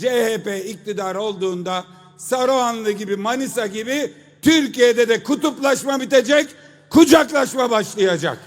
CHP iktidar olduğunda Saruhanlı gibi Manisa gibi Türkiye'de de kutuplaşma bitecek, kucaklaşma başlayacak.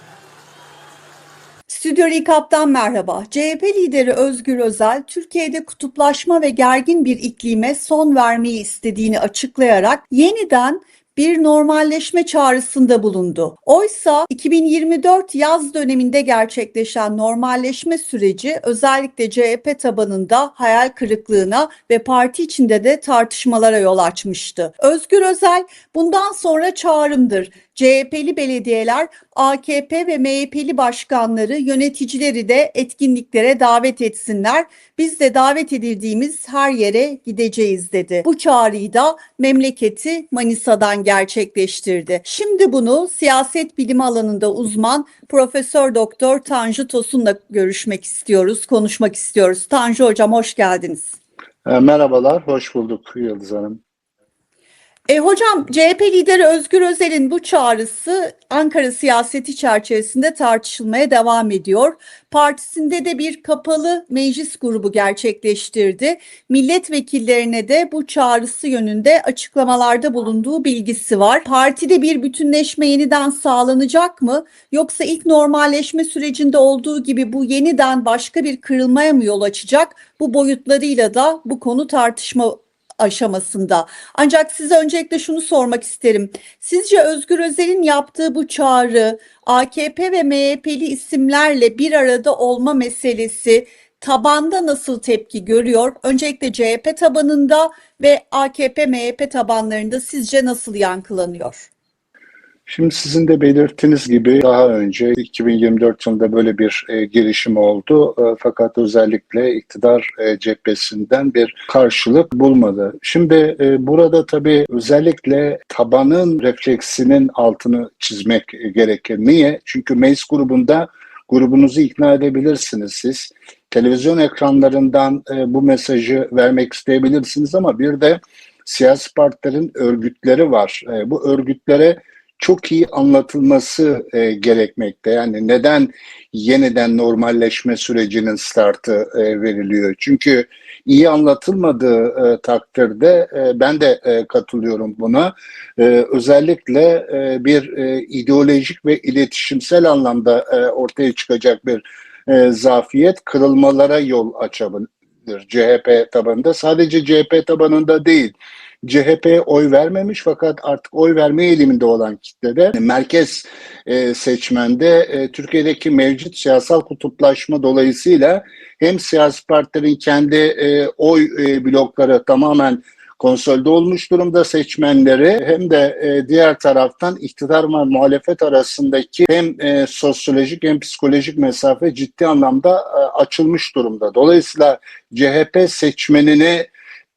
Stüdyo Recap'tan merhaba. CHP lideri Özgür Özel, Türkiye'de kutuplaşma ve gergin bir iklime son vermeyi istediğini açıklayarak yeniden bir normalleşme çağrısında bulundu. Oysa 2024 yaz döneminde gerçekleşen normalleşme süreci özellikle CHP tabanında hayal kırıklığına ve parti içinde de tartışmalara yol açmıştı. Özgür Özel bundan sonra çağrımdır. CHP'li belediyeler, AKP ve MHP'li başkanları, yöneticileri de etkinliklere davet etsinler. Biz de davet edildiğimiz her yere gideceğiz dedi. Bu çağrıyı da memleketi Manisa'dan gerçekleştirdi. Şimdi bunu siyaset bilimi alanında uzman Profesör Doktor Tanju Tosun'la görüşmek istiyoruz, konuşmak istiyoruz. Tanju hocam hoş geldiniz. Merhabalar, hoş bulduk Yıldız Hanım. E, hocam CHP lideri Özgür Özel'in bu çağrısı Ankara siyaseti çerçevesinde tartışılmaya devam ediyor. Partisinde de bir kapalı meclis grubu gerçekleştirdi. Milletvekillerine de bu çağrısı yönünde açıklamalarda bulunduğu bilgisi var. Partide bir bütünleşme yeniden sağlanacak mı? Yoksa ilk normalleşme sürecinde olduğu gibi bu yeniden başka bir kırılmaya mı yol açacak? Bu boyutlarıyla da bu konu tartışma aşamasında. Ancak size öncelikle şunu sormak isterim. Sizce Özgür Özel'in yaptığı bu çağrı AKP ve MHP'li isimlerle bir arada olma meselesi tabanda nasıl tepki görüyor? Öncelikle CHP tabanında ve AKP MHP tabanlarında sizce nasıl yankılanıyor? Şimdi sizin de belirttiğiniz gibi daha önce 2024 yılında böyle bir e, girişim oldu. E, fakat özellikle iktidar e, cephesinden bir karşılık bulmadı. Şimdi e, burada tabii özellikle tabanın refleksinin altını çizmek gerekir. Niye? Çünkü meclis grubunda grubunuzu ikna edebilirsiniz siz. Televizyon ekranlarından e, bu mesajı vermek isteyebilirsiniz ama bir de siyasi partilerin örgütleri var. E, bu örgütlere çok iyi anlatılması e, gerekmekte. Yani neden yeniden normalleşme sürecinin startı e, veriliyor? Çünkü iyi anlatılmadığı e, takdirde e, ben de e, katılıyorum buna. E, özellikle e, bir e, ideolojik ve iletişimsel anlamda e, ortaya çıkacak bir e, zafiyet kırılmalara yol açabilir. CHP tabanında sadece CHP tabanında değil CHP'ye oy vermemiş fakat artık oy verme eğiliminde olan kitlede merkez e, seçmende e, Türkiye'deki mevcut siyasal kutuplaşma dolayısıyla hem siyasi partilerin kendi e, oy e, blokları tamamen konsolide olmuş durumda seçmenleri hem de e, diğer taraftan iktidar ve muhalefet arasındaki hem e, sosyolojik hem psikolojik mesafe ciddi anlamda e, açılmış durumda. Dolayısıyla CHP seçmenini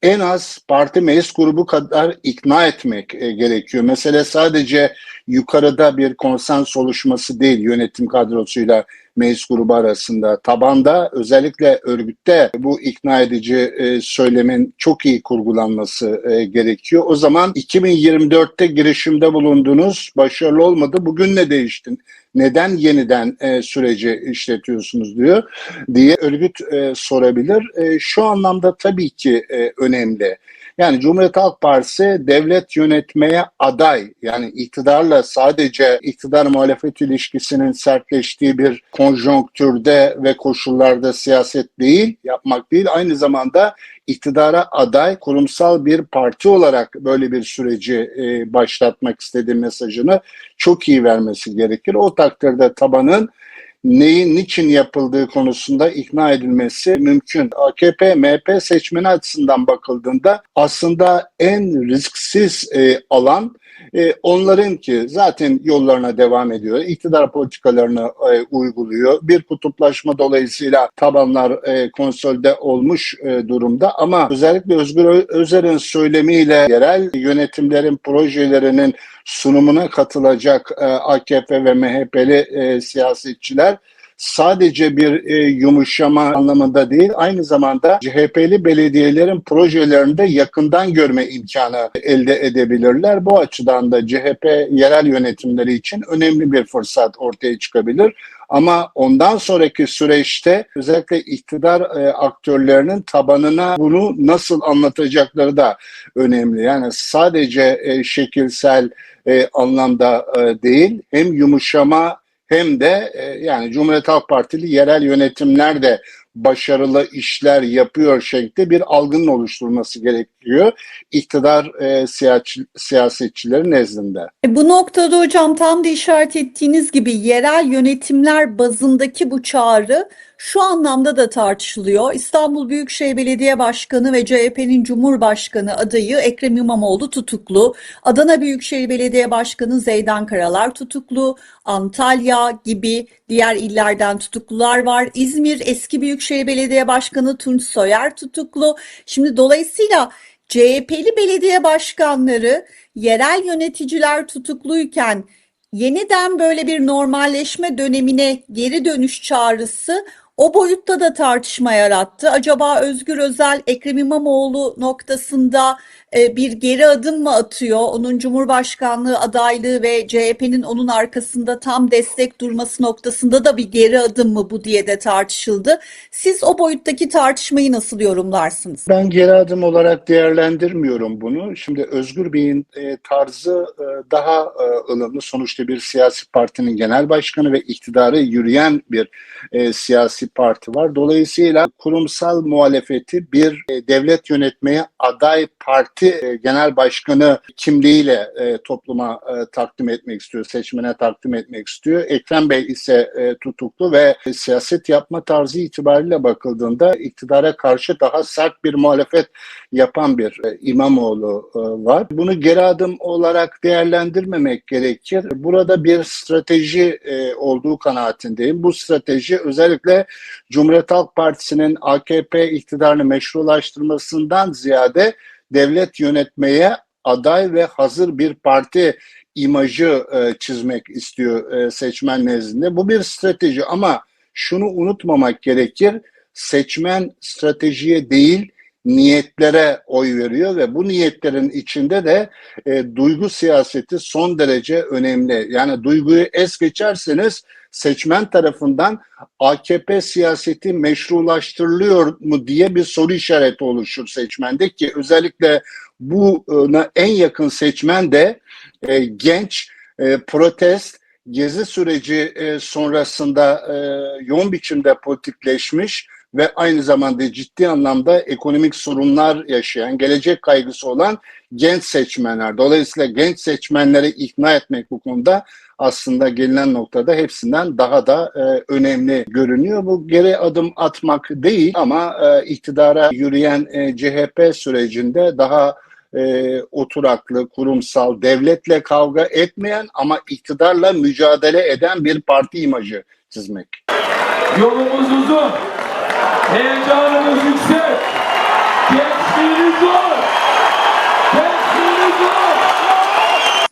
en az parti meclis grubu kadar ikna etmek e, gerekiyor. Mesele sadece yukarıda bir konsens oluşması değil yönetim kadrosuyla meclis grubu arasında. Tabanda özellikle örgütte bu ikna edici e, söylemin çok iyi kurgulanması e, gerekiyor. O zaman 2024'te girişimde bulundunuz, başarılı olmadı. Bugün ne değiştin? Neden yeniden e, süreci işletiyorsunuz diyor diye örgüt e, sorabilir. E, şu anlamda tabii ki e, önemli. Yani Cumhuriyet Halk Partisi devlet yönetmeye aday yani iktidarla sadece iktidar muhalefet ilişkisinin sertleştiği bir konjonktürde ve koşullarda siyaset değil, yapmak değil aynı zamanda iktidara aday kurumsal bir parti olarak böyle bir süreci e, başlatmak istediği mesajını çok iyi vermesi gerekir. O takdirde tabanın neyin niçin yapıldığı konusunda ikna edilmesi mümkün. AKP, MHP seçmeni açısından bakıldığında aslında en risksiz e, alan e, onların ki zaten yollarına devam ediyor. İktidar politikalarını e, uyguluyor. Bir kutuplaşma dolayısıyla tabanlar e, konsolide olmuş e, durumda ama özellikle Özgür Özel'in söylemiyle yerel yönetimlerin projelerinin sunumuna katılacak e, AKP ve MHP'li e, siyasetçiler sadece bir e, yumuşama anlamında değil, aynı zamanda CHP'li belediyelerin projelerinde yakından görme imkanı elde edebilirler. Bu açıdan da CHP yerel yönetimleri için önemli bir fırsat ortaya çıkabilir. Ama ondan sonraki süreçte özellikle iktidar e, aktörlerinin tabanına bunu nasıl anlatacakları da önemli. Yani sadece e, şekilsel e, anlamda e, değil hem yumuşama hem de e, yani Cumhuriyet Halk Partili yerel yönetimler de başarılı işler yapıyor şeklinde bir algının oluşturulması gerekiyor iktidar e, siyasetçilerin nezdinde. E, Bu noktada hocam tam da işaret ettiğiniz gibi yerel yönetimler bazındaki bu çağrı şu anlamda da tartışılıyor. İstanbul Büyükşehir Belediye Başkanı ve CHP'nin Cumhurbaşkanı adayı Ekrem İmamoğlu tutuklu. Adana Büyükşehir Belediye Başkanı Zeydan Karalar tutuklu. Antalya gibi diğer illerden tutuklular var. İzmir eski Büyükşehir Belediye Başkanı Tunç Soyer tutuklu. Şimdi dolayısıyla CHP'li belediye başkanları, yerel yöneticiler tutukluyken yeniden böyle bir normalleşme dönemine geri dönüş çağrısı o boyutta da tartışma yarattı. Acaba Özgür Özel Ekrem İmamoğlu noktasında e, bir geri adım mı atıyor? Onun Cumhurbaşkanlığı adaylığı ve CHP'nin onun arkasında tam destek durması noktasında da bir geri adım mı bu diye de tartışıldı. Siz o boyuttaki tartışmayı nasıl yorumlarsınız? Ben geri adım olarak değerlendirmiyorum bunu. Şimdi Özgür Bey'in e, tarzı e, daha e, ılımlı. Sonuçta bir siyasi partinin genel başkanı ve iktidarı yürüyen bir siyasi parti var. Dolayısıyla kurumsal muhalefeti bir e, devlet yönetmeye aday parti e, genel başkanı kimliğiyle e, topluma e, takdim etmek istiyor, seçmene takdim etmek istiyor. Ekrem Bey ise tutuklu ve siyaset yapma tarzı itibariyle bakıldığında iktidara karşı daha sert bir muhalefet yapan bir e, İmamoğlu var. Bunu geri adım olarak değerlendirmemek gerekir. Burada bir strateji olduğu kanaatindeyim. Bu strateji özellikle Cumhuriyet Halk Partisi'nin AKP iktidarını meşrulaştırmasından ziyade devlet yönetmeye aday ve hazır bir parti imajı e, çizmek istiyor e, seçmen nezdinde. Bu bir strateji ama şunu unutmamak gerekir. Seçmen stratejiye değil niyetlere oy veriyor ve bu niyetlerin içinde de e, duygu siyaseti son derece önemli. Yani duyguyu es geçerseniz seçmen tarafından AKP siyaseti meşrulaştırılıyor mu diye bir soru işareti oluşur seçmende ki özellikle buna en yakın seçmen de e, genç e, protest gezi süreci e, sonrasında e, yoğun biçimde politikleşmiş ve aynı zamanda ciddi anlamda ekonomik sorunlar yaşayan, gelecek kaygısı olan genç seçmenler. Dolayısıyla genç seçmenleri ikna etmek bu konuda aslında gelinen noktada hepsinden daha da e, önemli görünüyor. Bu geri adım atmak değil ama e, iktidara yürüyen e, CHP sürecinde daha e, oturaklı, kurumsal, devletle kavga etmeyen ama iktidarla mücadele eden bir parti imajı çizmek. Yolumuz uzun, heyecanımız yüksek, gençliğimiz var, gençliğimiz var.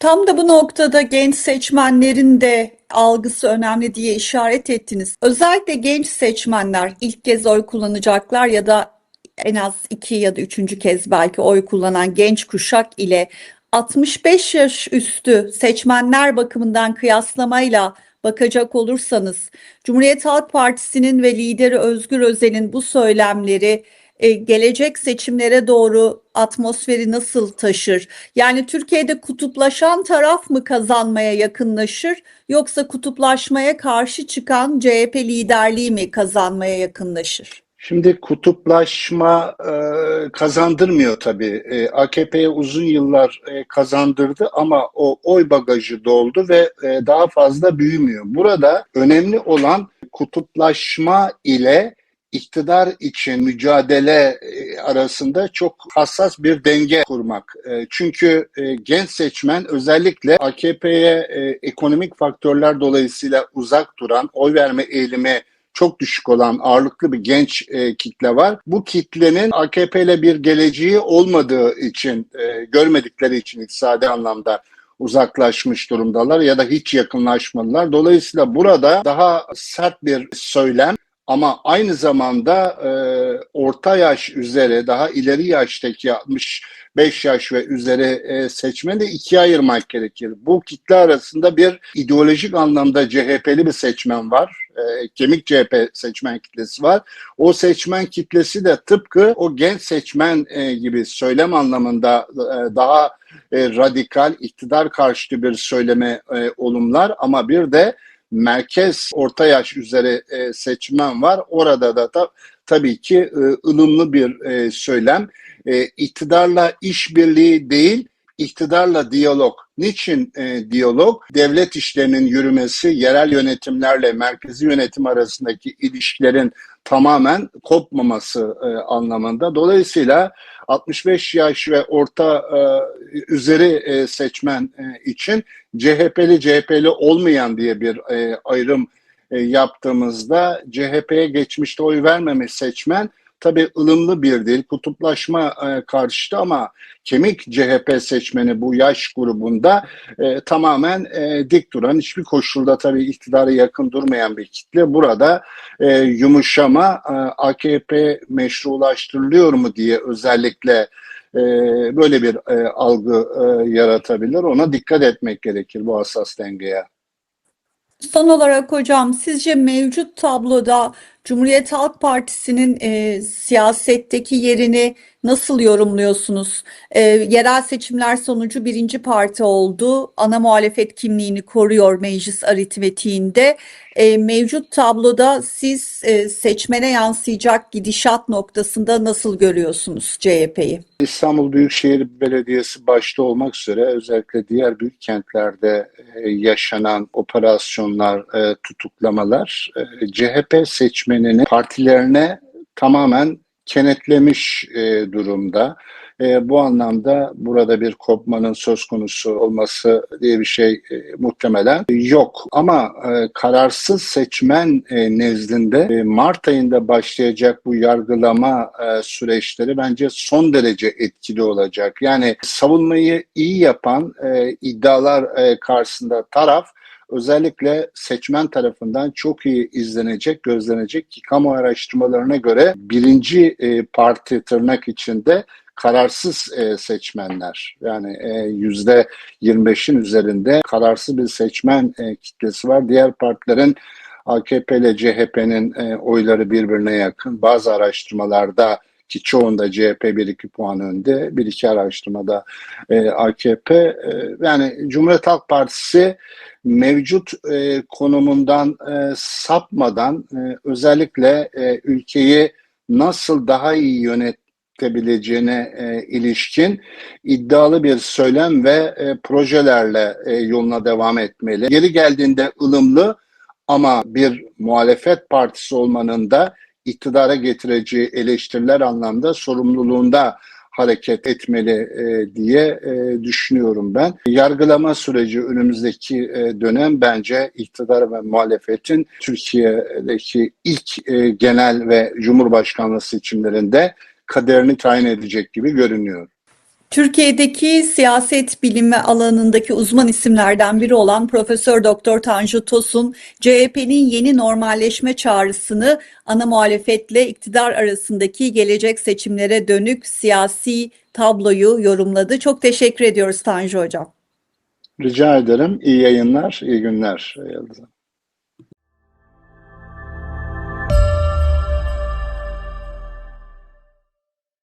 Tam da bu noktada genç seçmenlerin de algısı önemli diye işaret ettiniz. Özellikle genç seçmenler ilk kez oy kullanacaklar ya da en az iki ya da üçüncü kez belki oy kullanan genç kuşak ile 65 yaş üstü seçmenler bakımından kıyaslamayla bakacak olursanız Cumhuriyet Halk Partisi'nin ve lideri Özgür Özel'in bu söylemleri e, gelecek seçimlere doğru atmosferi nasıl taşır? Yani Türkiye'de kutuplaşan taraf mı kazanmaya yakınlaşır yoksa kutuplaşmaya karşı çıkan CHP liderliği mi kazanmaya yakınlaşır? Şimdi kutuplaşma e, kazandırmıyor tabii. E, AKP'ye uzun yıllar e, kazandırdı ama o oy bagajı doldu ve e, daha fazla büyümüyor. Burada önemli olan kutuplaşma ile iktidar için mücadele e, arasında çok hassas bir denge kurmak. E, Çünkü e, genç seçmen özellikle AKP'ye ekonomik faktörler dolayısıyla uzak duran, oy verme eğilimi çok düşük olan ağırlıklı bir genç e, kitle var. Bu kitlenin AKP ile bir geleceği olmadığı için, e, görmedikleri için iktisadi anlamda uzaklaşmış durumdalar ya da hiç yakınlaşmadılar. Dolayısıyla burada daha sert bir söylem Ama aynı zamanda e, orta yaş üzeri daha ileri yaştaki 65 yaş ve üzeri e, seçmeni de ikiye ayırmak gerekir. Bu kitle arasında bir ideolojik anlamda CHP'li bir seçmen var. E, kemik CHP seçmen kitlesi var. O seçmen kitlesi de tıpkı o genç seçmen e, gibi söylem anlamında e, daha e, radikal, iktidar karşıtı bir söyleme e, olumlar ama bir de merkez orta yaş üzeri e, seçmen var. Orada da, da tabii ki e, ılımlı bir e, söylem. E, iktidarla işbirliği değil, iktidarla diyalog. Niçin e, diyalog? Devlet işlerinin yürümesi, yerel yönetimlerle merkezi yönetim arasındaki ilişkilerin tamamen kopmaması e, anlamında. Dolayısıyla 65 yaş ve orta e, üzeri e, seçmen e, için CHP'li CHP'li olmayan diye bir e, ayrım e, yaptığımızda CHP'ye geçmişte oy vermemiş seçmen tabii ılımlı bir değil, kutuplaşma e, karşıtı ama kemik CHP seçmeni bu yaş grubunda e, tamamen e, dik duran, hiçbir koşulda tabii iktidara yakın durmayan bir kitle. Burada e, yumuşama e, AKP meşrulaştırılıyor mu diye özellikle e, böyle bir e, algı e, yaratabilir. Ona dikkat etmek gerekir bu hassas dengeye. Son olarak hocam sizce mevcut tabloda Cumhuriyet Halk Partisi'nin e, siyasetteki yerini nasıl yorumluyorsunuz? E, yerel seçimler sonucu birinci parti oldu. Ana muhalefet kimliğini koruyor meclis aritmetiğinde. E, mevcut tabloda siz e, seçmene yansıyacak gidişat noktasında nasıl görüyorsunuz CHP'yi? İstanbul Büyükşehir Belediyesi başta olmak üzere özellikle diğer büyük kentlerde e, yaşanan operasyonlar, e, tutuklamalar e, CHP seçmenini partilerine tamamen kenetlemiş e, durumda. E, bu anlamda burada bir kopmanın söz konusu olması diye bir şey e, muhtemelen yok. Ama e, kararsız seçmen e, nezdinde e, Mart ayında başlayacak bu yargılama e, süreçleri bence son derece etkili olacak. Yani savunmayı iyi yapan e, iddialar e, karşısında taraf özellikle seçmen tarafından çok iyi izlenecek, gözlenecek ki kamu araştırmalarına göre birinci e, parti tırnak içinde kararsız e, seçmenler yani e, yüzde 25'in üzerinde kararsız bir seçmen e, kitlesi var. Diğer partilerin AKP ile CHP'nin e, oyları birbirine yakın. Bazı araştırmalarda ki çoğunda CHP 1-2 puan önde, bir iki araştırmada e, AKP. E, yani Cumhuriyet Halk Partisi mevcut e, konumundan e, sapmadan e, özellikle e, ülkeyi nasıl daha iyi yönetebileceğine e, ilişkin iddialı bir söylem ve e, projelerle e, yoluna devam etmeli. Geri geldiğinde ılımlı ama bir muhalefet partisi olmanın da iktidara getireceği eleştiriler anlamda sorumluluğunda hareket etmeli e, diye e, düşünüyorum ben. Yargılama süreci önümüzdeki e, dönem bence iktidar ve muhalefetin Türkiye'deki ilk e, genel ve cumhurbaşkanlığı seçimlerinde kaderini tayin edecek gibi görünüyor. Türkiye'deki siyaset bilimi alanındaki uzman isimlerden biri olan Profesör Doktor Tanju Tosun, CHP'nin yeni normalleşme çağrısını ana muhalefetle iktidar arasındaki gelecek seçimlere dönük siyasi tabloyu yorumladı. Çok teşekkür ediyoruz Tanju Hocam. Rica ederim. İyi yayınlar, iyi günler Yıldız.